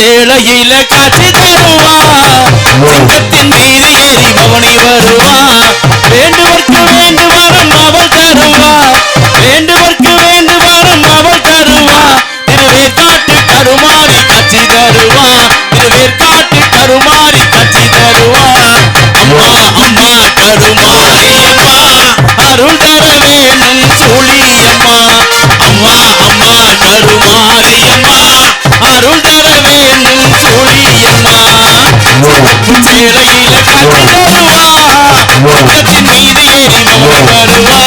சேலையில காட்சி தருவா. சிங்கத்தின் சிறையில காட்சி தருவா மீது ஏறி மகள் வருவா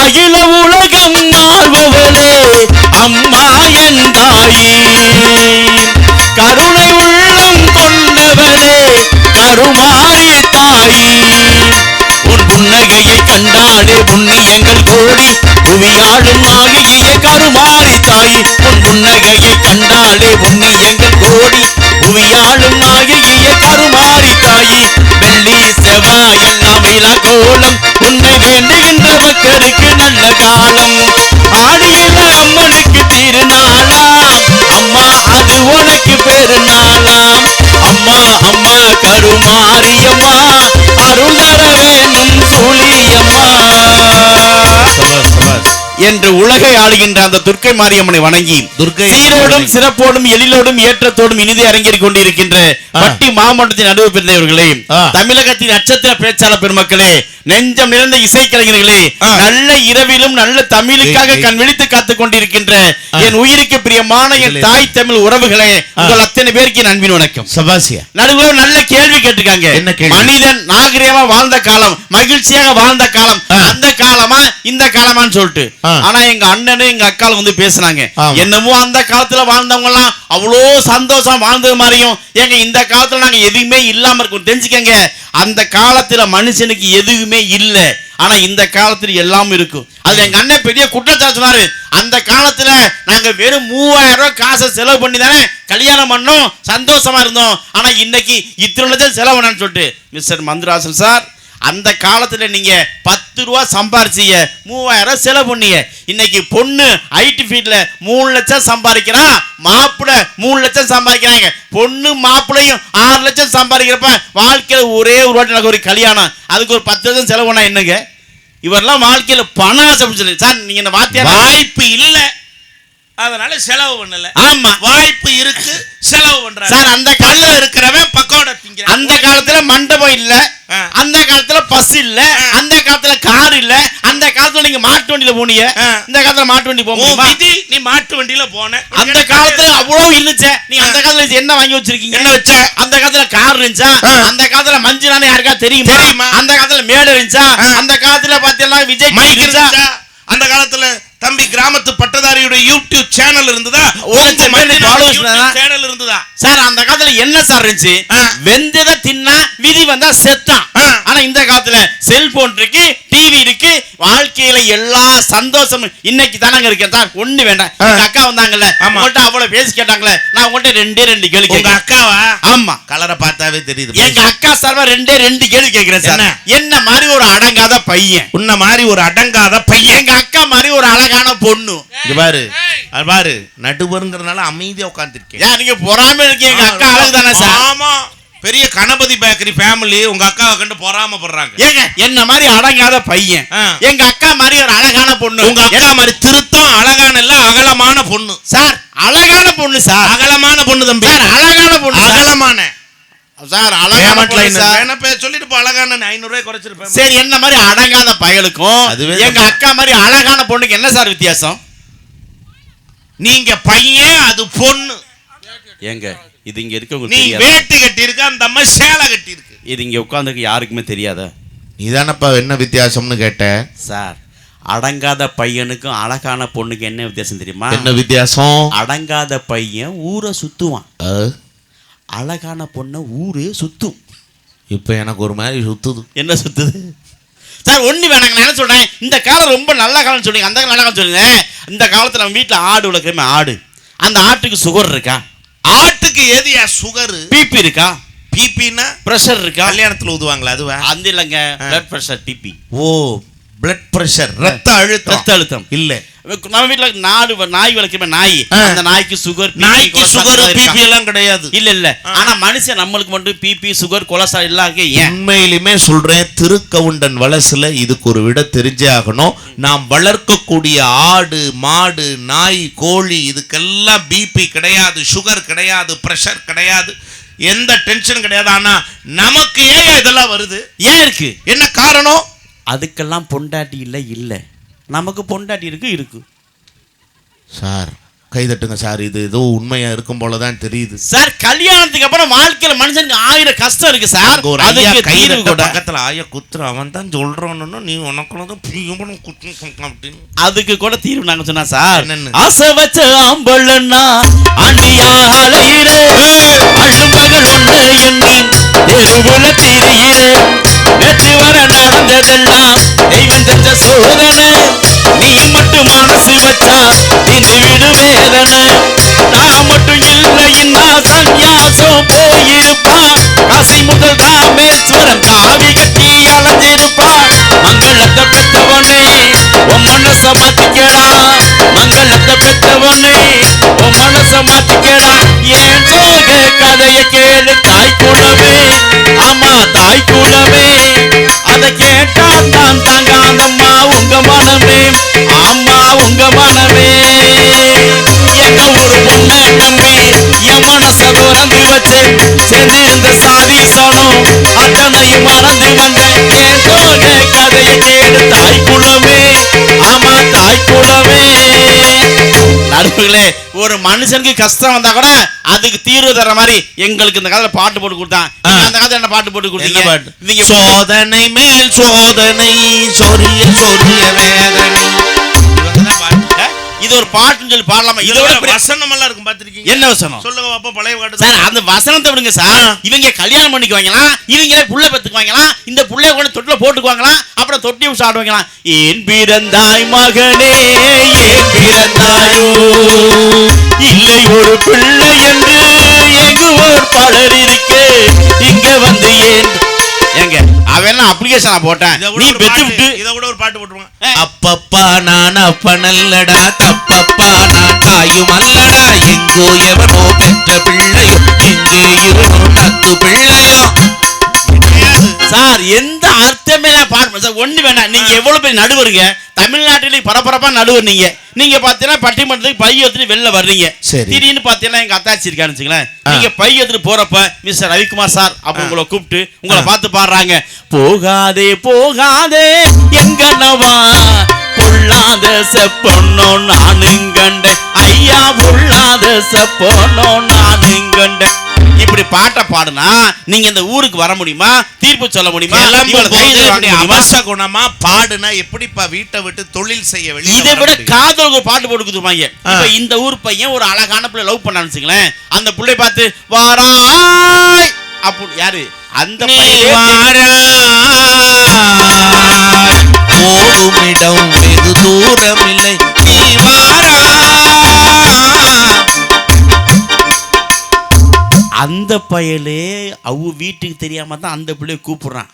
அகில உலகம் ஆள்பவளே அம்மா என் தாயே. மகளே கண்டாலே எங்கள் கோடி. புவியாளும் நாயகியே கருமாறி தாய். உன் புன்னகையை கண்டாலே புண்ணியங்கள் கோடி. புவியாளும் நாயகியே கருமாறி தாயி. வெள்ளி செவ்வாய் எல்லாம் கோலம். உன்னை வேண்டுகின்ற மக்களுக்கு நல்ல காலம். ஆடியில் அம்மனுக்கு திருநாளாம். அம்மா அது உனக்கு பெருநாளாம். அம்மா அம்மா கருமாரியம்மா அருள் தர என்று உலகை ஆளுகின்ற அந்த துர்க்கை மாரியம்மனை வணங்கி துர்க்கை சீரோடும் சிறப்போடும் எழிலோடும் ஏற்றத்தோடும் இனிதே அரங்கேறிக் கொண்டிருக்கின்ற. பட்டி மாவட்டத்தின் நடுவு பிறந்தவர்களே. தமிழகத்தின் நட்சத்திர பேச்சாளர் பெருமக்களே நெஞ்சம் நிறைந்த இசைக்கலைஞர்களே. நல்ல இரவிலும் நல்ல தமிழுக்காக. கண் விழித்து காத்துக் கொண்டிருக்கின்ற. என் உயிருக்கு பிரியமான என். தாய் தமிழ் உறவுகளே. உங்கள் அத்தனை பேருக்கு என் அன்பின் வணக்கம் சபாசியா நடுவுல நல்ல கேள்வி கேட்டிருக்காங்க? மனிதன் நாகரிகமா வாழ்ந்த காலம் மகிழ்ச்சியாக வாழ்ந்த காலம். அந்த காலமா இந்த காலமான்னு சொல்லிட்டு. ஆனா எங்க அண்ணனும் எங்க அக்காலும் வந்து பேசுனாங்க. என்னமோ அந்த காலத்துல வாழ்ந்தவங்க எல்லாம் அவ்வளோ சந்தோஷம் வாழ்ந்தது மாதிரியும் எங்க இந்த காலத்துல நாங்க எதுவுமே இல்லாம இருக்கோம். தெரிஞ்சுக்கங்க அந்த காலத்துல மனுஷனுக்கு எதுவுமே இல்ல. ஆனா இந்த காலத்துல எல்லாம் இருக்கும். அதுல எங்க அண்ணன் பெரிய குற்றச்சாட்டு சொன்னாரு. அந்த காலத்துல நாங்க வெறும் மூவாயிரம் ரூபாய் காசை செலவு பண்ணி தானே கல்யாணம் பண்ணோம் சந்தோஷமா இருந்தோம். ஆனா இன்னைக்கு இத்தனை லட்சம் செலவு சொல்லிட்டு மிஸ்டர் மந்திராசன் சார் அந்த காலத்தில் நீங்கள் பத்து ரூபா சம்பாரிச்சிங்க மூவாயிரம் செலவு பண்ணீங்க. இன்னைக்கு பொண்ணு ஐடி ஃபீல்டில் மூணு லட்சம் சம்பாதிக்கிறான் மாப்பிள்ளை மூணு லட்சம் சம்பாதிக்கிறாங்க. பொண்ணு மாப்பிள்ளையும் ஆறு லட்சம் சம்பாதிக்கிறப்ப வாழ்க்கையில் ஒரே ஒரு வாட்டி எனக்கு ஒரு கல்யாணம். அதுக்கு ஒரு பத்து லட்சம் செலவு பண்ணா என்னங்க? இவரெல்லாம் வாழ்க்கையில் பணம் ஆசை சார் நீங்கள் இந்த வார்த்தையா வாய்ப்பு இல்லை. அதனால செலவு பண்ணல ஆமா வாய்ப்பு இருக்கு செலவு பண்றாங்க சார் அந்த காலத்துல இருக்கிறவன் பக்கோட திங்கிறான் அந்த காலத்துல மண்டபம் இல்ல. அந்த காலத்துல பஸ் இல்ல. அந்த காலத்துல கார் இல்ல அந்த காலத்துல நீங்க மாட்டு வண்டியில போனீங்க ஆ. இந்த காலத்துல மாட்டு வண்டி போக நீ மாட்டு வண்டியில போன அந்த காலத்துல அவ்வளவு இருந்துச்சு நீங்க அந்த காலத்துல என்ன வாங்கி வச்சிருக்கீங்க என்ன வச்ச? அந்த காலத்துல கார் இருந்துச்சா. அந்த காலத்துல மஞ்சுனானே யாருக்கா தெரியுமா தெரியுமா? அந்த காலத்துல மேடை இருந்துச்சா. அந்த காலத்துல பாத்தீங்கன்னா விஜய் மைக் இருந்துச்சா அந்த காலத்துல தம்பி கிராமத்து பட்டதாரியோட யூடியூப் சேனல் இருந்ததா? சேனல் இருந்ததா சார் அந்த காலத்துல என்ன சார் இருந்துச்சு. வெந்ததை தின்னா விதி வந்தா செத்தான். ஆனா இந்த காலத்துல செல்போன் இருக்கு டிவி இருக்கு. வாழ்க்கையில எல்லா சந்தோஷமும் இன்னைக்கு தானங்க இருக்கேன் சார் ஒண்ணு வேண்டாம். அக்கா வந்தாங்கல்ல ஆமா. உங்கள்ட்ட அவ்வளவு பேசி கேட்டாங்களே நான் உங்கள்ட்ட ரெண்டே ரெண்டு கேள்வி உங்க அக்காவா? ஆமா. கலரை பார்த்தாவே தெரியுது. எங்க அக்கா சார்பா ரெண்டே ரெண்டு கேள்வி கேட்கிறேன் சார். என்ன? மாதிரி ஒரு அடங்காத பையன்? உன்ன மாதிரி ஒரு அடங்காத பையன். எங்க அக்கா மாதிரி ஒரு அழகான பொண்ணு. இங்க பாரு. பாரு. நடுவருங்கிறதுனால அமைதியா உட்காந்துருக்கேன் நீங்க பொறாம இருக்கீங்க. எங்க அக்கா அழகு தானே சார்? ஆமா. பெரிய கணபதி பேக்கரி ஃபேமிலி உங்க அக்காவை கண்டு பொறாமப்படுறாங்க. ஏங்க என்ன மாதிரி அடங்காத பையன். எங்க அக்கா மாதிரி ஒரு அழகான பொண்ணு. உங்க அக்கா மாதிரி திருத்தம் அழகான இல்ல அகலமான பொண்ணு. சார் அழகான பொண்ணு சார். அகலமான பொண்ணு தம்பி. சார் அழகான பொண்ணு. அகலமான. சார் அழகான சொல்லிட்டு அழகான ஐநூறு ரூபாய் குறைச்சிருப்பேன். சரி என்ன மாதிரி அடங்காத பயலுக்கும்? எங்க. அக்கா மாதிரி அழகான பொண்ணுக்கு என்ன சார் வித்தியாசம்? நீங்க பையன் அது பொண்ணு. ஏங்க. இது இங்க இருக்கவங்க நீ வேட்டி கட்டி இருக்க அந்த அம்மா சேலை கட்டி இருக்கு இது இங்க உட்கார்ந்துருக்கு யாருக்குமே தெரியாதா? நீதானப்பா என்ன வித்தியாசம்னு கேட்ட? சார் அடங்காத பையனுக்கும் அழகான பொண்ணுக்கு என்ன வித்தியாசம் தெரியுமா? என்ன வித்தியாசம்? அடங்காத பையன் ஊரை சுத்துவான். அழகான பொண்ணை ஊரே சுத்தும். இப்ப எனக்கு ஒரு மாதிரி சுத்துது. என்ன சுத்துது? சார் ஒண்ணு வேணாங்க நான் என்ன சொல்றேன்? இந்த காலம் ரொம்ப நல்ல காலம்னு சொல்றீங்க. அந்த காலம் நல்ல காலம் சொல்லுங்க இந்த காலத்துல நம்ம வீட்டுல ஆடு வளர்க்குறமே ஆடு. அந்த ஆட்டுக்கு சுகர் இருக்கா? ஆட்டுக்கு எதியா சுகரு பிபி இருக்கா? பிபின்னா பிரஷர் இருக்கா? கல்யாணத்துல ஊதுவாங்களா அதுவா? அந்த இல்லைங்க பிளட் பிரஷர் டிபி ஓ பிளட் பிரஷர் ரத்த அழுத்தம். ரத்த அழுத்தம். இல்ல. நம்ம வீட்ல நாடு நாய் வளர்க்குமே நாய். அந்த நாய்க்கு சுகர் நாய்க்கு சுகர் பிபி எல்லாம் கிடையாது. இல்ல இல்ல. ஆனா மனுஷன் நம்மளுக்கு மட்டும் பிபி சுகர் கொலஸ்ட்ரால் ஏன்? உண்மையிலுமே சொல்றேன் திருக்கவுண்டன் வலசுல இதுக்கு ஒரு விட தெரிஞ்சே ஆகணும். நாம் வளர்க்கக்கூடிய ஆடு மாடு நாய் கோழி இதுக்கெல்லாம் பிபி கிடையாது சுகர் கிடையாது பிரஷர் கிடையாது. எந்த டென்ஷன் கிடையாது. ஆனா நமக்கு ஏன் இதெல்லாம் வருது? ஏன் இருக்கு? என்ன காரணம்? அதுக்கெல்லாம் பொண்டாட்டி இல்ல இல்ல. நமக்கு பொண்டாட்டி இருக்கு இருக்கு. சார் கைதட்டுங்க சார் இது ஏதோ உண்மையா இருக்கும் போலதான் தெரியுது. சார் கல்யாணத்துக்கு அப்புறம் வாழ்க்கையில மனுஷனுக்கு ஆயிரம் கஷ்டம் இருக்கு சார் ஒரு ஐயா கைதட்ட பக்கத்துல ஆயா குத்துற அவன் தான் சொல்றான்னு நீ உனக்குள்ளதும் பிரியும் அப்படின்னு. அதுக்கு கூட தீர்வு நாங்க சொன்னா சார்? ஆசை வச்ச ஆம்பளன்னா அண்ணியா அலையிற. அழும்பகல் ஒண்ணு எண்ணி தெருவுல திரியிற. நேற்று வர நடந்ததெல்லாம் தெய்வம் செஞ்ச சோதனை. மனசு வச்சா தின்னு விடு வேதனை நான் மட்டும் இல்லை இன்னா சந்நியாசம் போயிருப்பான் காசி முதல் ராமேஸ்வரன் தாவி கட்டி அலைஞ்சிருப்பான் மங்களத்தை பெற்றவனே உன் மனச மாத்திக்கடா. மங்களத்தை பெற்றவனே உன் மனச மாத்திக்கடா. ஏன் சோக கதையை கேளு தாய் குலமே. ஆமா தாய் குலமே. அதை கேட்டா தான் தாங்காதம்மா உங்க மனமே. ஆமா உங்க மனமே. எங்க ஒரு பொண்ணை நம்பி என் மனச துறந்து சேர்ந்து இந்த சாதி சனம் அத்தனையும் மறந்து வந்தேன். சோக கதைய கேளு தாய் குலமே. ஆமா தாய் குலமே. நடுவுகளே ஒரு மனுஷனுக்கு கஷ்டம் வந்தா கூட அதுக்கு தீர்வு தர மாதிரி எங்களுக்கு இந்த காலத்துல பாட்டு போட்டு கொடுத்தான். அந்த காலத்துல என்ன பாட்டு போட்டு கொடுத்தீங்க? பாட்டு? சோதனை மேல் சோதனை சொரிய சொரிய வேதனை. இது ஒரு பாட்டுன்னு சொல்லி பாடலாமா? இதோட வசனம் எல்லாம் இருக்கும் பாத்திருக்கீங்க என்ன வசனம்? சொல்லுங்க பாப்பா பழைய பாட்டு சார் அந்த வசனத்தை விடுங்க சார். இவங்க கல்யாணம் பண்ணிக்குவாங்களாம் இவங்க புள்ள பெத்துக்குவாங்களாம் இந்த புள்ளைய கொண்டு தொட்டில போட்டுக்குவாங்களாம் அப்புறம் தொட்டி விட்டு ஆடுவாங்களாம் ஏன் பிறந்தாய் மகனே ஏன் பிறந்தாயோ. இல்லை ஒரு பிள்ளை என்று எங்குவோர் பலர் இருக்கு. இங்க வந்து ஏன்? ஏங்க அவெல்லாம் அப்ளிகேஷன் போட்டேன். நீ ஒரு பெத்து விட்டு இதை விட ஒரு பாட்டு போட்டுருவாங்க ஆ. அப்பப்பா நான் அப்பனல்லடா தப்பப்பா நான் தாயும் அல்லடா. எங்கோ எவனோ பெற்ற பிள்ளையோ எங்கே இவனோ தத்து பிள்ளையோ. சார் எந்த அர்த்தமே பாடு சார் ஒண்ணு வேணாம் நீங்க எவ்வளவு பேர் நடுவருங்க தமிழ்நாட்டிலே பரபரப்பா நடுவர் நீங்க. நீங்க பாத்தீங்கன்னா பட்டிமன்றத்துக்கு பை எடுத்துட்டு வெளில வர்றீங்க. திடீர்னு பாத்தீங்கன்னா எங்க அத்தாச்சி இருக்கான்னு வச்சுங்களேன். நீங்க பை எடுத்துட்டு போறப்ப மிஸ்டர் ரவிக்குமார் சார் அப்ப உங்களை கூப்பிட்டு உங்களை பார்த்து பாடுறாங்க. போகாதே போகாதே எங்கனவா? பொல்லாத செப்பொன்னோ நானும் கண்டேன் ஐயா பொல்லாத செப்பொன்னோ நானும் கண்டேன் இப்படி பாட்டை பாடுனா நீங்க இந்த ஊருக்கு வர முடியுமா? தீர்ப்பு சொல்ல முடியுமா? அவச குணமா பாடுனா எப்படிப்பா வீட்டை விட்டு தொழில் செய்ய இதை விட? காதலுக்கு ஒரு பாட்டு போட்டு கொடுத்துருப்பாங்க. இப்ப இந்த ஊர் பையன் ஒரு அழகான பிள்ளை லவ் பண்ணான்னு வச்சுங்களேன் அந்த பிள்ளை பார்த்து வாராய்! அப்படி யாரு? அந்த பையன். வாராய்! வெகு தூரமில்லை. நீ வாராய் அந்த பயலே அவ வீட்டுக்கு தெரியாம தான் அந்த பிள்ளைய கூப்பிடுறான்.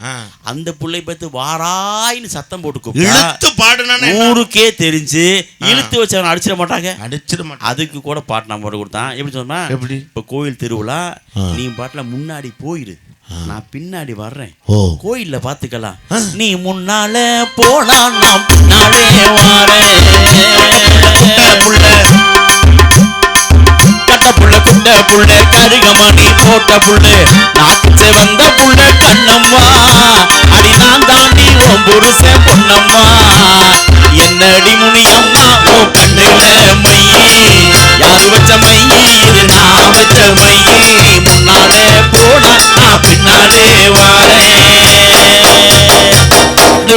அந்த பிள்ளை பார்த்து வாராய்னு சத்தம் போட்டு இழுத்து பாடுனா ஊருக்கே தெரிஞ்சு இழுத்து வச்சவன் அடிச்சிட மாட்டாங்க. அடிச்சிட மாட்டேன் அதுக்கு கூட பாட்டு நான் போட்டு கொடுத்தான். எப்படி சொன்னா எப்படி? இப்ப கோயில் திருவிழா. நீ பாட்டுல முன்னாடி போயிரு. நான் பின்னாடி வர்றேன். ஓ. கோயில்ல பாத்துக்கலாம். நீ முன்னால போனா நான் பின்னாலே வாரேன். கட்ட புள்ள புள்ள கருகமணி போட்ட புள்ள. நாக்கு வந்த புள்ள கண்ணம்மா. அடி நான் தாண்டி உன் புருஷன் பொன்னம்மா. என்னடி முனியம்மா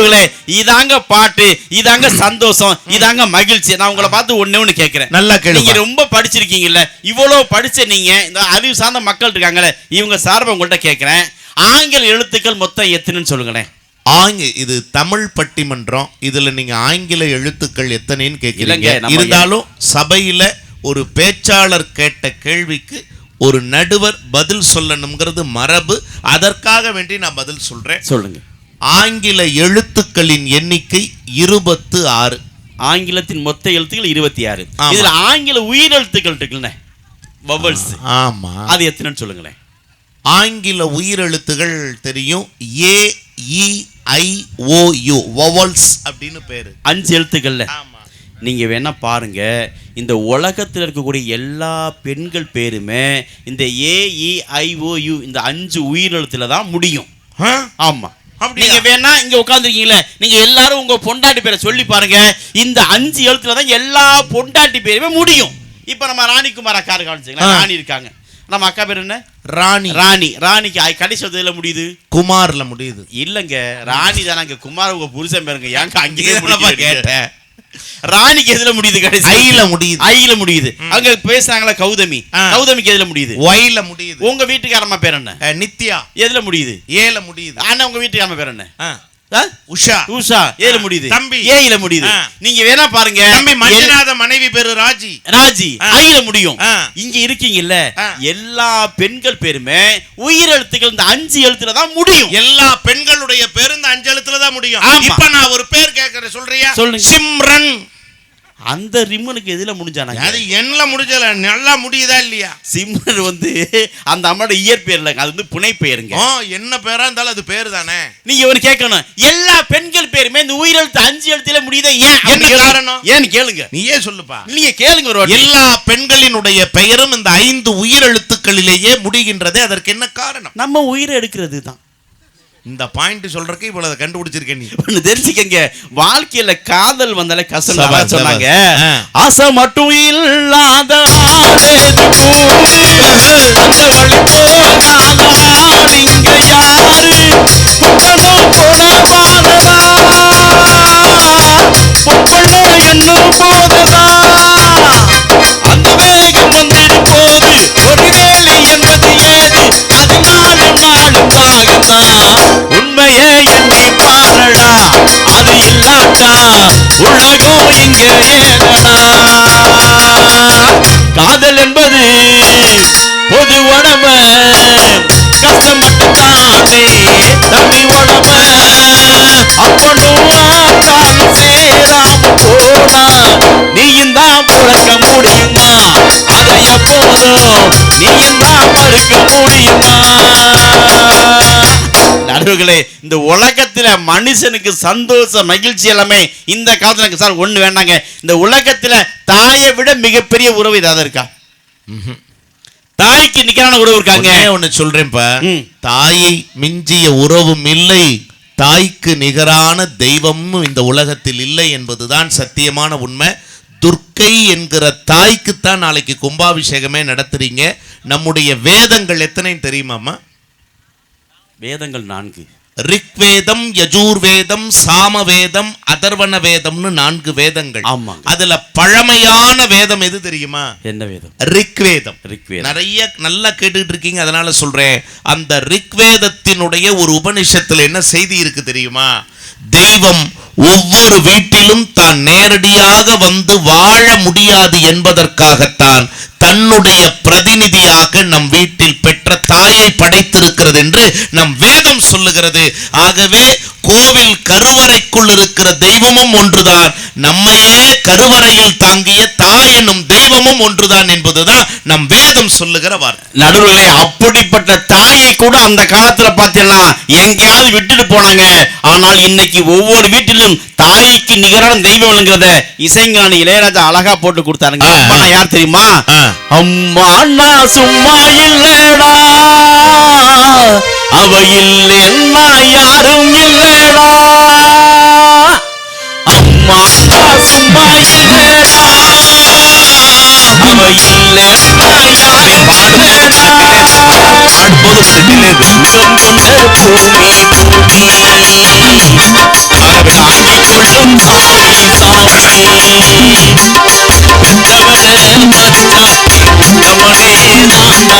வாரேன் இதாங்க பாட்டு இதாங்க சந்தோஷம் இதாங்க மகிழ்ச்சி. நான் உங்களை பார்த்து ஒண்ணே ஒண்ணு கேட்கிறேன். நல்லா நீங்க ரொம்ப படிச்சிருக்கீங்கல்ல இவ்வளவு படிச்ச நீங்க இந்த அறிவு சார்ந்த மக்கள் இருக்காங்கல்ல இவங்க சார்பா உங்கள்ட்ட கேட்கிறேன். ஆங்கில எழுத்துக்கள் மொத்தம் எத்தனைன்னு சொல்லுங்களேன். ஆங்க இது தமிழ் பட்டிமன்றம் இதுல நீங்க ஆங்கில எழுத்துக்கள் எத்தனைன்னு கேட்கிறீங்க. இருந்தாலும் சபையில ஒரு பேச்சாளர் கேட்ட கேள்விக்கு ஒரு நடுவர் பதில் சொல்லணுங்கிறது மரபு. அதற்காக வேண்டி நான் பதில் சொல்றேன். சொல்லுங்க. ஆங்கில எழுத்துக்களின் எண்ணிக்கை இருபத்து ஆறு. ஆங்கிலத்தின் மொத்த எழுத்துக்கள் இருபத்தி ஆறு. இதுல ஆங்கில உயிரெழுத்துக்கள் இருக்குல்ல வவல்ஸ் ஆமா. அது எத்தனைன்னு சொல்லுங்களேன். ஆங்கில உயிரெழுத்துகள் தெரியும். ஏ இ ஐ ஓ யு வவல்ஸ் அப்படின்னு பேரு. அஞ்சு எழுத்துக்கள்ல. ஆமா. நீங்க வேணா பாருங்க. இந்த உலகத்தில் இருக்கக்கூடிய எல்லா பெண்கள் பேருமே இந்த ஏஇஐஓயு இந்த அஞ்சு உயிரெழுத்துல தான் முடியும். ஆ? நீங்க வேணா இங்க உட்காந்துருக்கீங்களே நீங்க எல்லாரும் உங்க பொண்டாட்டி பேரை சொல்லி பாருங்க. இந்த அஞ்சு எழுத்துல தான் எல்லா பொண்டாட்டி பேருமே முடியும். இப்ப நம்ம ராணிகுமார் அக்கா இருக்கான்னு ஆ. ராணி இருக்காங்க. நம்ம அக்கா பேர் என்ன? ராணி. ராணி. ராணிக்கு கடைசி எழுத்துல முடியுது? குமார்ல முடியுது. இல்லங்க. ராணி தானே அங்க குமார் உங்க புருஷன் பேருங்க. ஏங்க அங்கேயே? கேட்டேன். ராணிக்கு எதுல முடியுது கடைசி ஐல முடியுது. ஐல முடியுது. அங்க பேசுறாங்களா கௌதமி. கௌதமிக்கு எதுல முடியுது? ஒய்ல முடியுது. உங்க வீட்டுக்காரம்மா பேர் என்ன? நித்யா. எதுல முடியுது? ஏல முடியுது. அண்ணா உங்க வீட்டுக்காரம்மா பேர் என்ன? உஷா உஷா ஏல. முடியுது தம்பி. ஏயில முடியுது. நீங்க வேணா பாருங்க தம்பி மஞ்சுநாத மனைவி பேரு ராஜி ராஜி. ஐல முடியும். இங்க இருக்கீங்கல்ல. எல்லா பெண்கள் பேருமே உயிரெழுத்துக்கள் இந்த அஞ்சு எழுத்துல தான் முடியும் எல்லா பெண்களுடைய பேரு இந்த அஞ்சு எழுத்துல தான் முடியும். இப்ப நான் ஒரு பேர் கேட்கறேன் சொல்றியா சொல்லுங்க. சிம்ரன் அந்த ரிம்மனுக்கு எதுல முடிஞ்சானாங்க? அது என்ன முடிஞ்சல நல்லா முடியுதா இல்லையா? சிம்மர் வந்து அந்த அம்மாவோட இயற்பெயர் இல்லைங்க அது வந்து புனை பெயருங்க ஓ என்ன பேரா இருந்தாலும் அது பேரு தானே நீங்க ஒரு கேட்கணும் எல்லா பெண்கள் பேருமே இந்த உயிரெழுத்து அஞ்சு எழுத்துல முடியுதா ஏன்? என்ன. காரணம்? ஏன்னு கேளுங்க. நீயே சொல்லுப்பா. நீங்க கேளுங்க ஒரு. எல்லா பெண்களினுடைய பெயரும் இந்த ஐந்து உயிரெழுத்துக்களிலேயே முடிகின்றதே அதற்கு என்ன காரணம்? நம்ம உயிரை எடுக்கிறது தான் இந்த பாயிண்ட் சொல்றதுக்கு இவ்வளவு கண்டுபிடிச்சிருக்க நீ. ஒண்ணு தெரிஞ்சுக்கங்க. வாழ்க்கையில காதல் வந்தாலே கஷ்டம் சொன்னாங்க. ஆசை மட்டும் இல்லாத ஆளிங்க யாரு? புத்தனும் புறவாததா பொற்பள்ள என்னும் போததா நாளும் உண்மையே எண்ணி பாரடா. அது இல்லாட்டா உலகம் இங்க ஏதடா காதல் என்பது பொது உடமை கஷ்டம் மட்டும்தானே தம்பி உடமை அப்பனும் சேராம போனா நீயும் தான் பிறக்க முடியுமா? அதை எப்போதும் நீயும் தான் மறுக்க முடியுமா? நடுவுகளே இந்த உலகத்துல மனுஷனுக்கு சந்தோஷ மகிழ்ச்சி எல்லாமே இந்த காலத்துல எனக்கு சார் ஒண்ணு வேண்டாங்க. இந்த உலகத்துல தாயை விட மிகப்பெரிய உறவு ஏதாவது இருக்கா? தாய்க்கு நிக்கிறான உறவு இருக்காங்க. ஒண்ணு சொல்றேன்ப்பா. தாயை மிஞ்சிய உறவும் இல்லை. தாய்க்கு நிகரான தெய்வமும் இந்த உலகத்தில் இல்லை என்பதுதான் சத்தியமான உண்மை. துர்க்கை என்கிற தாய்க்குத்தான் நாளைக்கு கும்பாபிஷேகமே நடத்துறீங்க. நம்முடைய வேதங்கள் எத்தனை தெரியுமாமா வேதங்கள் நான்கு. ரிக்வேதம் யஜூர்வேதம் சாமவேதம் அதர்வண வேதம்னு நான்கு வேதங்கள். ஆமாங்க. அதுல பழமையான வேதம் எது தெரியுமா? என்ன வேதம்? ரிக்வேதம். ரிக்வேதம். நிறைய நல்லா கேட்டுட்டு இருக்கீங்க அதனால சொல்றேன். அந்த ரிக்வேதத்தினுடைய ஒரு உபனிஷத்துல என்ன செய்தி இருக்கு தெரியுமா? தெய்வம் ஒவ்வொரு வீட்டிலும் தான் நேரடியாக வந்து வாழ முடியாது என்பதற்காகத்தான் தன்னுடைய பிரதிநிதியாக நம் வீட்டில் பெற்ற தாயை படைத்திருக்கிறது என்று நம் வேதம் சொல்லுகிறது. ஆகவே கோவில் கருவறைக்குள் இருக்கிற தெய்வமும் ஒன்றுதான். நம்மையே கருவறையில் தாங்கிய தாய் என்னும் தெய்வமும் ஒன்றுதான் என்பதுதான் நம் வேதம் சொல்லுகிற வார்த்தை. நடுவுல அப்படிப்பட்ட தாயை கூட அந்த காலத்துல பாத்தீங்கன்னா எங்கேயாவது விட்டுட்டு போனாங்க. ஆனால் இன்னைக்கு ஒவ்வொரு வீட்டிலும் தாய்க்கு நிகரான தெய்வம்ங்கிறத இசைஞானி இளையராஜா அழகா போட்டு கொடுத்தாருங்க. யார் தெரியுமா. அம்மா நான் சும்மா இல்லடா. அவ இல்லைன்னா யாரும் இல்லடா. அம்மா சும்மா இல்லடா அவ இல்லைன்னா யாரும் பாடும்போது பாடும்போது பூமி பூமி அவள் ஆண்டிக்குள்ளும் சாமி. சாமி பெற்றவள மறந்தா உத்தமனே நான்டா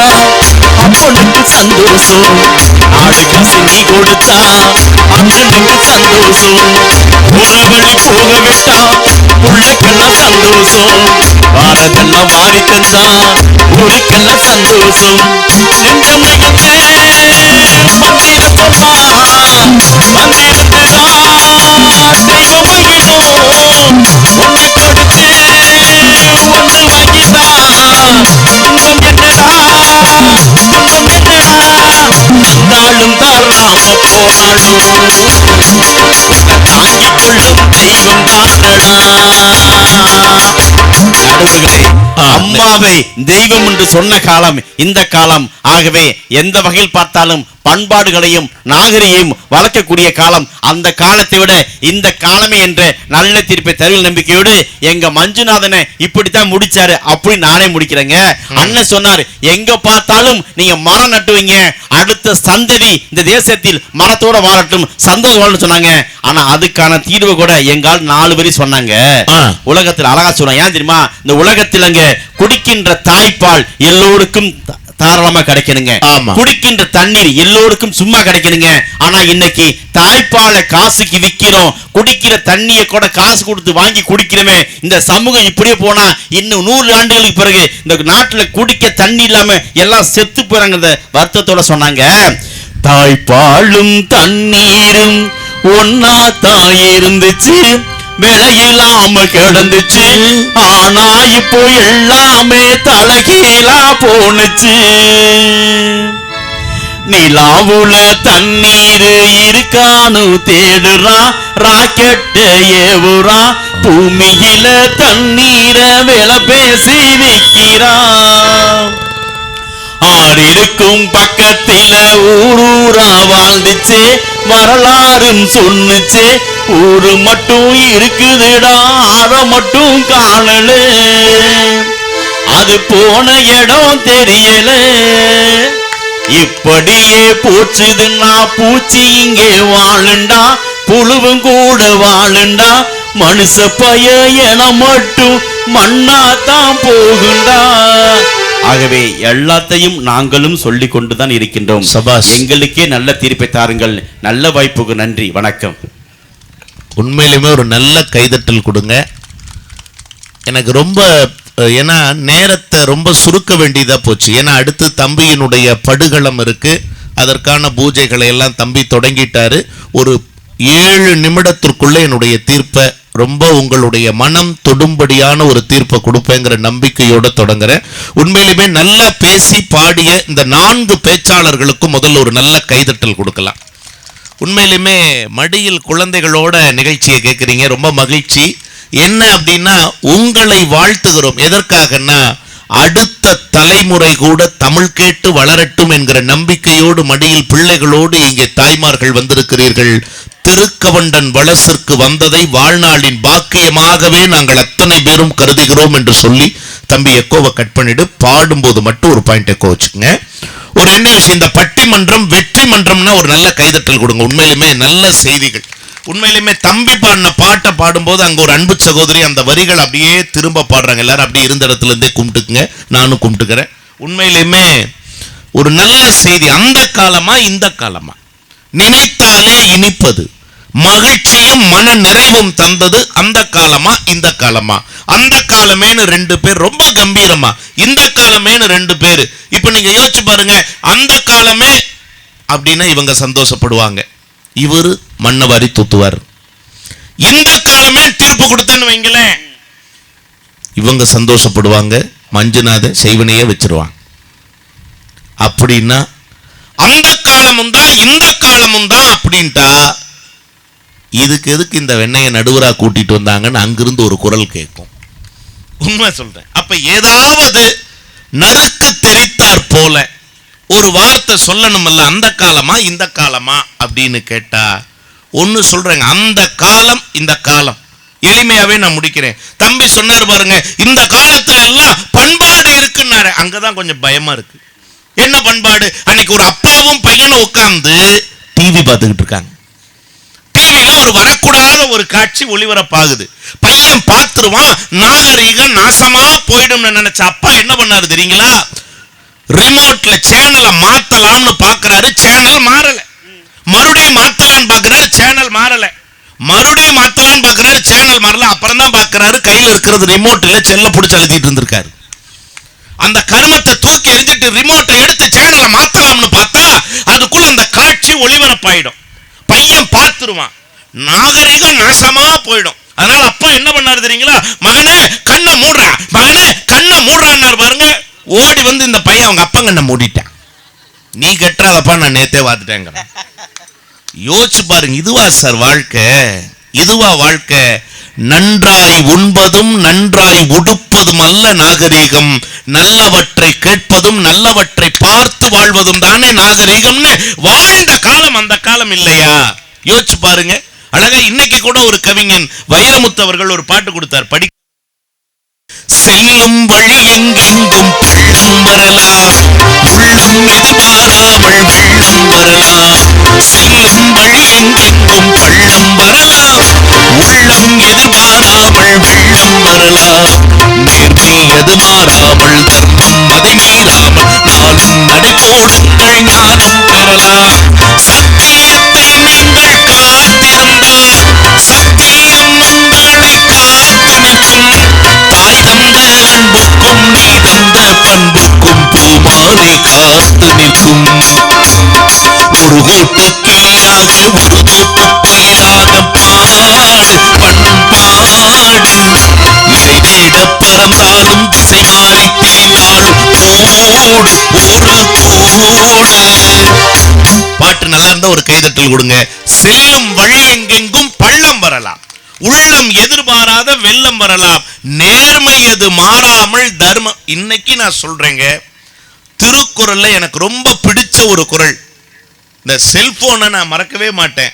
சந்தோஷம். நாடு காசு நீ கொடுத்தா அண்ணனுக்கு சந்தோஷம். உறவழி போக விட்டா உள்ளுக்கெல்லாம் சந்தோஷம். வாரதெல்லாம் வாரி தந்தா ஊருக்கெல்லாம் சந்தோஷம். நெஞ்சம் மையத்தே மந்திரத்தம்மா மந்திரத்துதான் தெய்வம் மகிழும் ஒன்னு கொடுத்து ஒன்று வாங்கிதான். நாளும் போனாலும் தாங்கிக் கொள்ளும் தெய்வம் தானடா அம்மாவை தெய்வம் என்று சொன்ன காலம் இந்த காலம். ஆகவே எந்த வகையில் பார்த்தாலும் பண்பாடுகளையும் நாகரிகையும் வளர்க்கக்கூடிய காலம். அந்த காலத்தை விட இந்த காலமே என்ற நல்ல தீர்ப்பை தருவில் நம்பிக்கையோடு எங்க மஞ்சுநாதனை இப்படித்தான் முடிச்சாரு அப்படி நானே முடிக்கிறேங்க. அண்ணன் சொன்னார் எங்க பார்த்தாலும் நீங்க மரம் நட்டுவீங்க. அடுத்த சந்ததி இந்த தேசத்தில் மரத்தோட வாழட்டும். சந்தோஷம் சொன்னாங்க. ஆனா அதுக்கான தீர்வு கூட எங்கால் நாலு வரி சொன்னாங்க. உலகத்தில் அழகா சொல்றாங்க ஏன் தெரியுமா? இந்த உலகத்தில் அங்க குடிக்கின்ற தாய்ப்பால் எல்லோருக்கும் தாராளமா கிடைக்கணுங்க. குடிக்கின்ற தண்ணீர் எல்லோருக்கும் சும்மா கிடைக்கணுங்க. ஆனா இன்னைக்கு தாய்ப்பாலை காசுக்கு விக்கிறோம். குடிக்கிற தண்ணியை கூட காசு கொடுத்து வாங்கி குடிக்கிறோமே. இந்த சமூகம் இப்படியே போனா இன்னும் நூறு ஆண்டுகளுக்கு பிறகு இந்த நாட்டுல குடிக்க தண்ணி இல்லாம எல்லாம் செத்து போறாங்க வருத்தத்தோட சொன்னாங்க. தாய்ப்பாலும் தண்ணீரும் ஒன்னா தான் இருந்துச்சு. விலையில்லாம கிடந்துச்சு. ஆனா இப்போ எல்லாமே தலகீழா போனுச்சு நிலாவுல தண்ணீர் இருக்கானு தேடுறான் ராக்கெட்டு ஏவுறான் பூமியில தண்ணீரை விலை பேசி விற்கிறான் ஆறு இருக்கும் பக்கத்தில ஊரூரா வாழ்ந்துச்சே வரலாறும் சொன்னுச்சே ஊரு மட்டும் இருக்குதுடா அத மட்டும் காணல. அது போன இடம் தெரியல. இப்படியே போச்சுதுன்னா பூச்சி இங்கே வாழுண்டா புழுவும் கூட வாழுண்டா. மனுஷ பய என மட்டும் மண்ணா தான் போகுண்டா. ஆகவே எல்லாத்தையும் நாங்களும் சொல்லிக் கொண்டுதான் இருக்கின்றோம். சபாஷ். எங்களுக்கே நல்ல தீர்ப்பை தாருங்கள். நல்ல வாய்ப்புக்கு நன்றி. வணக்கம். உண்மையிலுமே ஒரு நல்ல கைதட்டல் கொடுங்க. எனக்கு ரொம்ப ஏன்னா நேரத்தை ரொம்ப சுருக்க வேண்டியதாக போச்சு. ஏன்னா அடுத்து தம்பியினுடைய படுகளம் இருக்குது அதற்கான பூஜைகளை எல்லாம் தம்பி தொடங்கிட்டாரு. ஒரு ஏழு நிமிடத்திற்குள்ளே என்னுடைய தீர்ப்பை ரொம்ப உங்களுடைய மனம் தொடும்படியான ஒரு தீர்ப்பை கொடுப்பேங்கிற நம்பிக்கையோட தொடங்குறேன். உண்மையிலுமே நல்லா பேசி பாடிய இந்த நான்கு பேச்சாளர்களுக்கும் முதல்ல ஒரு நல்ல கைதட்டல் கொடுக்கலாம். உண்மையிலுமே மடியில் குழந்தைகளோட நிகழ்ச்சியை கேட்குறீங்க ரொம்ப மகிழ்ச்சி. என்ன அப்படின்னா உங்களை வாழ்த்துகிறோம். எதற்காகன்னா அடுத்த தலைமுறை கூட தமிழ் கேட்டு வளரட்டும் என்கிற நம்பிக்கையோடு மடியில் பிள்ளைகளோடு இங்கே தாய்மார்கள் வந்திருக்கிறீர்கள். திருக்கவண்டன் வளசிற்கு வந்ததை வாழ்நாளின் பாக்கியமாகவே நாங்கள் அத்தனை பேரும் கருதுகிறோம் என்று சொல்லி தம்பி எக்கோவை கட் பண்ணிட்டு பாடும்போது மட்டும் ஒரு பாயிண்ட் எக்கோ வச்சுக்கோங்க ஒரு ரெண்டு விஷயம் இந்த பட்டிமன்றம் வெற்றி மன்றம்னா ஒரு நல்ல கைதட்டல் கொடுங்க. உண்மையிலுமே நல்ல செய்திகள். உண்மையிலுமே தம்பி பாடின பாட்டை பாடும்போது அங்கே ஒரு அன்பு சகோதரி அந்த வரிகள் அப்படியே திரும்ப பாடுறாங்க. எல்லாரும் அப்படியே இருந்த இடத்துல இருந்தே கும்பிட்டுக்குங்க. நானும் கும்பிட்டுக்கிறேன். உண்மையிலுமே ஒரு நல்ல செய்தி. அந்த காலமா இந்த காலமா? நினைத்தாலே இனிப்பது. மகிழ்ச்சியும் மன நிறைவும் தந்தது அந்த காலமா இந்த காலமா. அந்த காலமேனு ரெண்டு பேர் ரொம்ப கம்பீரமா. இந்த காலமேனு ரெண்டு பேர். இப்ப நீங்க யோசிச்சு பாருங்க அந்த காலமே அப்படின்னா இவங்க சந்தோஷப்படுவாங்க. இவரு மண்ணவாரி தூத்துவார். இந்த காலமே தீர்ப்பு கொடுத்தேன்னு வைங்களேன். இவங்க சந்தோஷப்படுவாங்க மஞ்சுநாத செய்வனையே வச்சிருவாங்க. அப்படின்னா அந்த காலமும் தான் இந்த காலமும் தான் அப்படின்ட்டா இதுக்கு எதுக்கு இந்த வெண்ணையை நடுவராக கூட்டிட்டு வந்தாங்கன்னு அங்கிருந்து ஒரு குரல் கேட்கும். உண்மை சொல்றேன். அப்ப ஏதாவது நறுக்கு தெரித்தார் போல ஒரு வார்த்தை சொல்லணுமல்ல அந்த காலமா இந்த காலமா அப்படின்னு கேட்டா ஒன்று சொல்றேங்க அந்த காலம் இந்த காலம். எளிமையாவே நான் முடிக்கிறேன். தம்பி சொன்னார் பாருங்க இந்த காலத்துல எல்லாம் பண்பாடு இருக்குன்னாரு. அங்கதான் கொஞ்சம் பயமா இருக்கு. என்ன பண்பாடு? அன்னைக்கு ஒரு அப்பாவும் பையனும் உட்காந்து டிவி பார்த்துக்கிட்டு இருக்காங்க. டிவியில ஒரு வரக்கூடாத ஒரு காட்சி ஒளிபரப்பாகுது. பையன் பார்த்துருவான் நாகரீகம் நாசமா போயிடும்னு நினைச்ச அப்பா என்ன பண்ணாரு தெரியுங்களா? ரிமோட்ல சேனலை மாத்தலாம்னு பாக்குறாரு சேனல் மாறல. மறுபடியும் மாத்தலாம்னு பாக்குறாரு சேனல் மாறல. மறுபடியும் மாத்தலாம்னு பாக்குறாரு சேனல் மாறல. அப்புறம் தான் பாக்குறாரு கையில இருக்கிறது ரிமோட்ல செல்ல பிடிச்சி அழுத்திட்டு இருந்திருக்காரு. அந்த கருமத்தை தூக்கி எறிஞ்சிட்டு ரிமோட்டை எடுத்து சேனலை மாத்தலாம்னு பார்த்தா அதுக்குள்ள அந்த காட்சி ஒளிபரப்பாயிடும். பையன் பார்த்துருவான். நாகரிகம் நாசமா போயிடும். அதனால அப்பா என்ன பண்ணாரு தெரியுங்களா? மகனே கண்ணை மூடுறா. மகனே கண்ணை மூடுறான்னாரு பாருங்க. ஓடி வந்து இந்த பையன் அவங்க அப்பா கண்ணை மூடிட்டான். நீ கெட்டுறாதப்பா நான் நேத்தே பார்த்துட்டேங்கிறேன் யோசிச்சு பாருங்க இதுவா சார் வாழ்க்கை? இதுவா வாழ்க்கை? நன்றாய் உண்பதும் நன்றாய் உடுப்பதும் அல்ல நாகரீகம். நல்லவற்றை கேட்பதும் நல்லவற்றை பார்த்து வாழ்வதும் தானே நாகரீகம்னு வாழ்ந்த காலம் அந்த காலம் இல்லையா? யோசிச்சு பாருங்க. அழகா இன்னைக்கு கூட ஒரு கவிஞன் வைரமுத்து அவர்கள் ஒரு பாட்டு கொடுத்தார். படி செல்லும் வழி எங்கெங்கும் பள்ளம் வரலாம். உள்ளம் எதிர்பாராமல் வெள்ளம் வரலாம். செல்லும் வழி எங்கெங்கும் பள்ளம் வரலாம். உள்ளம் எதிர்பாராமல் வெள்ளம் வரலாம். நேர்மை எது மாறாமல் பூமாலை காத்து நிற்கும் ஒரு கூட்டு கிளியாக ஒரு தோப்பு குயிலாக பாடு. பண்பாடு இதை தேட பறந்தாலும் திசை மாறி திரிந்தாலும் ஓடு ஒரு ஓடு பாட்டு நல்லா இருந்தா ஒரு கைதட்டல் கொடுங்க. செல்லும் வழி எங்கெங்கும் பள்ளம் வரலாம். உள்ளம் எதிர்பாராத வெள்ளம் வரலாம். நேர்மை அது மாறாமல் தர்மம் இன்னைக்கு நான் சொல்றேங்க. திருக்குறளில் எனக்கு ரொம்ப பிடிச்ச ஒரு குறள் இந்த செல்போனை நான் மறக்கவே மாட்டேன்.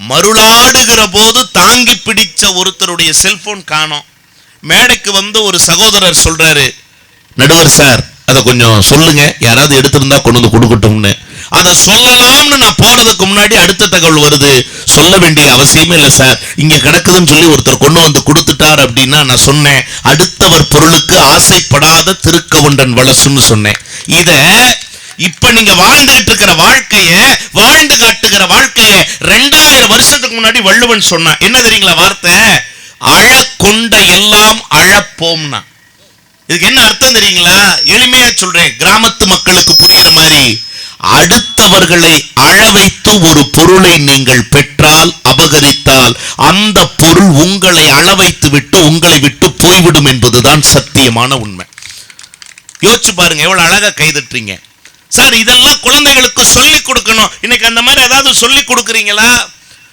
மருளாடுகிற போது தாங்கி பிடிச்ச ஒருத்தருடைய செல்போன் காணோம். மேடைக்கு வந்து ஒரு சகோதரர் சொல்றாரு நடுவர் சார் அதை கொஞ்சம் சொல்லுங்க. யாராவது எடுத்திருந்தா கொண்டு வந்து கொடுக்கட்டும்னு. அதை சொல்லலாம்னு நான் போறதுக்கு முன்னாடி அடுத்த தகவல் வருது. சொல்ல வேண்டிய அவசியமே இல்லை சார் இங்க கிடக்குதுன்னு சொல்லி ஒருத்தர் கொண்டு வந்து கொடுத்துட்டார் அப்படின்னா நான் சொன்னேன். அடுத்தவர் பொருளுக்கு ஆசைப்படாத திருக்கவுண்டன் வளசுன்னு சொன்னேன். இத இப்ப நீங்க வாழ்ந்துகிட்டு இருக்கிற வாழ்க்கைய வாழ்ந்து காட்டுகிற வாழ்க்கைய ரெண்டாயிரம் வருஷத்துக்கு முன்னாடி வள்ளுவன் சொன்னான். என்ன தெரியுங்களா வார்த்தை? அழக்கொண்ட எல்லாம் அழப்போம்னா. இதுக்கு என்ன அர்த்தம் தெரியுங்களா? எளிமையா சொல்றேன். கிராமத்து மக்களுக்கு புரியுற மாதிரி. அடுத்தவர்களை அழ வைத்து ஒரு பொருளை நீங்கள் பெற்று அபகரித்தால் அந்த பொருள் உங்களை அளவைத்து விட்டு உங்களை விட்டு போய்விடும் என்பதுதான் சத்தியமான உண்மை. யோசிச்சு பாருங்க எவ்வளவு அழகா கைதட்டுறீங்க. சார் இதெல்லாம் குழந்தைகளுக்கு சொல்லி கொடுக்கணும். இன்னைக்கு அந்த மாதிரி ஏதாவது சொல்லி கொடுக்குறீங்களா?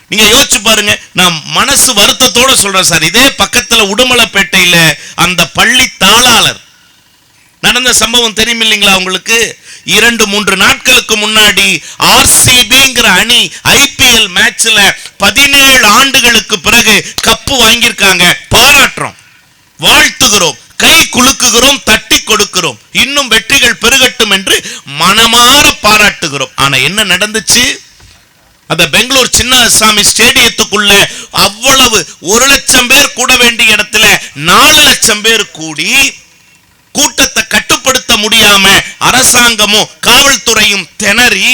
நீங்க யோசிச்சு பாருங்க நான் மனசு வருத்தத்தோட சொல்றேன் சார். இதே பக்கத்துல உடுமலைப்பேட்டையில அந்த பள்ளி தாளாளர் நடந்த சம்பவம் தெரியும் இல்லைங்களா உங்களுக்கு? இரண்டு மூன்று நாட்களுக்கு முன்னாடி ஆர்சிபிங்கிற அணி ஐபிஎல் மேட்ச்ல பதினேழு ஆண்டுகளுக்கு பிறகு கப்பு வாங்கியிருக்காங்க. பாராட்டுறோம். வாழ்த்துகிறோம். கை குலுக்குகிறோம் தட்டி கொடுக்கிறோம். இன்னும் வெற்றிகள் பெருகட்டும் என்று மனமாற பாராட்டுகிறோம். ஆனா என்ன நடந்துச்சு? அந்த பெங்களூர் சின்னசாமி ஸ்டேடியத்துக்குள்ள அவ்வளவு ஒரு லட்சம் பேர் கூட வேண்டிய இடத்துல நாலு லட்சம் பேர் கூடி கூட்டத்தை கட்ட முடியாம அரசாங்கமும் காவல்துறையும் திணறி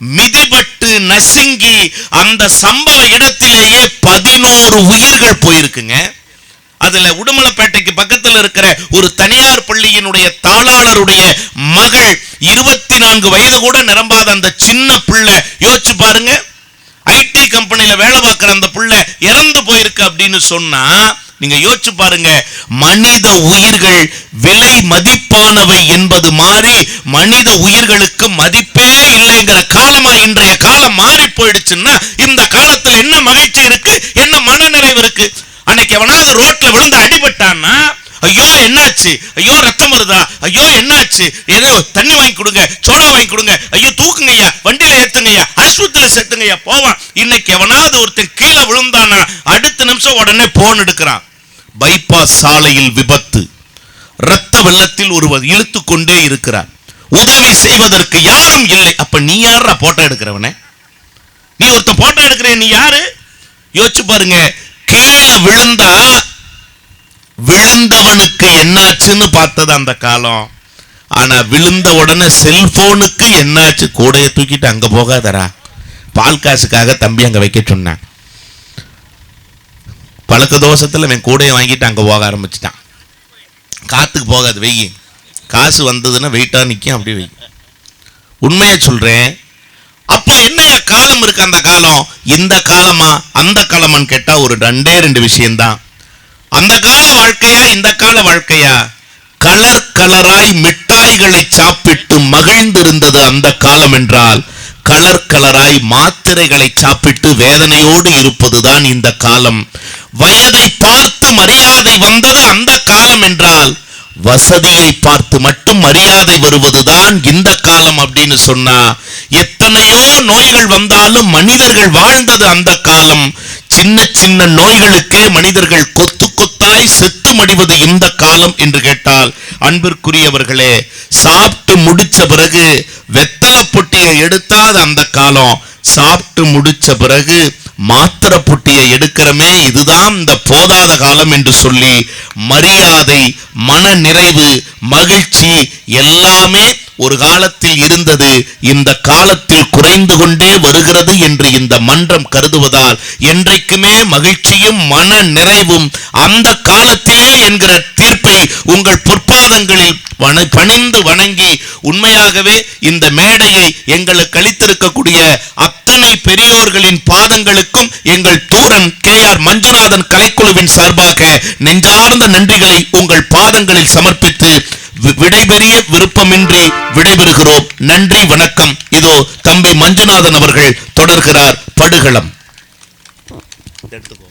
மிதிபட்டு நசுங்கி அந்த சம்பவ இடத்திலேயே பதினோரு உயிர்கள் போயிருக்குங்க. அதுல உடுமலைப்பேட்டைக்கு பக்கத்துல இருக்கிற ஒரு தனியார் பள்ளியினுடைய தாளாளருடைய மகள் இருபத்தி நான்கு வயது கூட நிரம்பாத அந்த சின்ன பிள்ளை யோசிச்சு பாருங்க. ஐடி கம்பெனியில வேலை பார்க்குற அந்த பிள்ளை இறந்து போயிருக்கு அப்படின்னு சொன்னா நீங்க யோசிச்சு பாருங்க. மனித உயிர்கள் விலை மதிப்பானவை என்பது மாறி மனித உயிர்களுக்கு மதிப்பே இல்லைங்கிற காலமா இன்றைய காலம் மாறி போயிடுச்சுன்னா இந்த காலத்துல என்ன மகிழ்ச்சி இருக்கு? என்ன மனநிறைவு இருக்கு? அன்னைக்கு எவனாவது ரோட்ல விழுந்து அடிபட்டான்னா ஐயோ என்னாச்சு? ஐயோ ரத்தம் வருதா? ஐயோ என்னாச்சு? ஏதோ தண்ணி வாங்கி கொடுங்க சோடா வாங்கி கொடுங்க. ஐயோ தூக்குங்கய்யா வண்டியில ஏத்துங்கய்யா ஆஸ்பத்திரியில சேர்த்துங்கய்யா போவான். இன்னைக்கு எவனாவது ஒருத்தர் கீழே விழுந்தானா அடுத்த நிமிஷம் உடனே போன் எடுக்கிறான். பைபாஸ் சாலையில் விபத்து. ரத்த வெள்ளத்தில் ஒருவர் இழுத்து கொண்டே இருக்கிறார். உதவி செய்வதற்கு யாரும் இல்லை. அப்ப நீ யாரா போட்டோ எடுக்கிறவனே? நீ ஒருத்த போட்டோ எடுக்கிற நீ யாரு? யோசிச்சு பாருங்க கீழே விழுந்தா விழுந்தவனுக்கு என்னாச்சுன்னு பார்த்தது அந்த காலம். ஆனா விழுந்த உடனே செல்போனுக்கு என்னாச்சு? கூடையை தூக்கிட்டு அங்க போகாதரா பால் காசுக்காக தம்பி அங்க வைக்க சொன்னேன். பழக்க தோஷத்தில் அவன் கூடையை வாங்கிட்டு அங்க போக ஆரம்பிச்சிட்டான். காத்துக்கு போகாது வெயி காசு வந்ததுன்னா வெயிட்டா நிற்கும் அப்படி வெயி உண்மையை சொல்றேன். அப்ப என்னையா காலம் இருக்கு அந்த காலம்? இந்த காலமா? அந்த காலமான்னு கேட்டா ஒரு ரெண்டே ரெண்டு விஷயம்தான். அந்த கால வாழ்க்கையா? இந்த கால வாழ்க்கையா? கலர் கலராய் மாத்திரைகளை சாப்பிட்டு மகிழ்ந்திருந்தது அந்த காலம் என்றால் கலர் கலராய் மாத்திரைகளை சாப்பிட்டு வேதனையோடு இருப்பதுதான் இந்த காலம். வயதை பார்த்து மரியாதை வந்தது அந்த காலம் என்றால் வசதியை பார்த்து மட்டும் மரியாதை வருவதுதான் இந்த காலம் அப்படின்னு சொன்னா எத்தனையோ நோய்கள் வந்தாலும் மனிதர்கள் வாழ்ந்தது அந்த காலம். சின்ன சின்ன நோய்களுக்கே மனிதர்கள் கொத்து தாய் செத்து மடிவது இந்த காலம் என்று கேட்டால் அன்பிற்குரியவர்களே சாப்பிட்டு முடிச்ச பிறகு வெத்தலை பொட்டியை எடுத்தா அந்த காலம் சாப்பிட்டு முடிச்ச பிறகு மாத்திரை பொட்டியை எடுக்கிறமே இதுதான் இந்த போதாத காலம் என்று சொல்லி மரியாதை மன நிறைவு மகிழ்ச்சி எல்லாமே ஒரு காலத்தில் இருந்தது. இந்த காலத்தில் குறைந்து கொண்டே வருகிறது என்று இந்த மன்றம் கருதுவதால் என்றைக்குமே மகிழ்ச்சியும் மன நிறைவும் அந்த காலத்திலே என்கிற தீர்ப்பு தேவனை உங்கள் பொற்பாதங்களில் வண- பணிந்து வணங்கி உண்மையாகவே இந்த மேடையை எங்களுக்கு அளித்திருக்கக்கூடிய அத்தனை பெரியோர்களின் பாதங்களுக்கும் எங்கள் தூரன் கே ஆர் மஞ்சுநாதன் கலைக்குழுவின் சார்பாக நெஞ்சார்ந்த நன்றிகளை உங்கள் பாதங்களில் சமர்ப்பித்து வி- விடைபெறிய விருப்பமின்றி விடைபெறுகிறோம். நன்றி வணக்கம். இதோ தம்பி மஞ்சுநாதன் அவர்கள் தொடர்கிறார் படுகளம். எடுத்துக்கோ.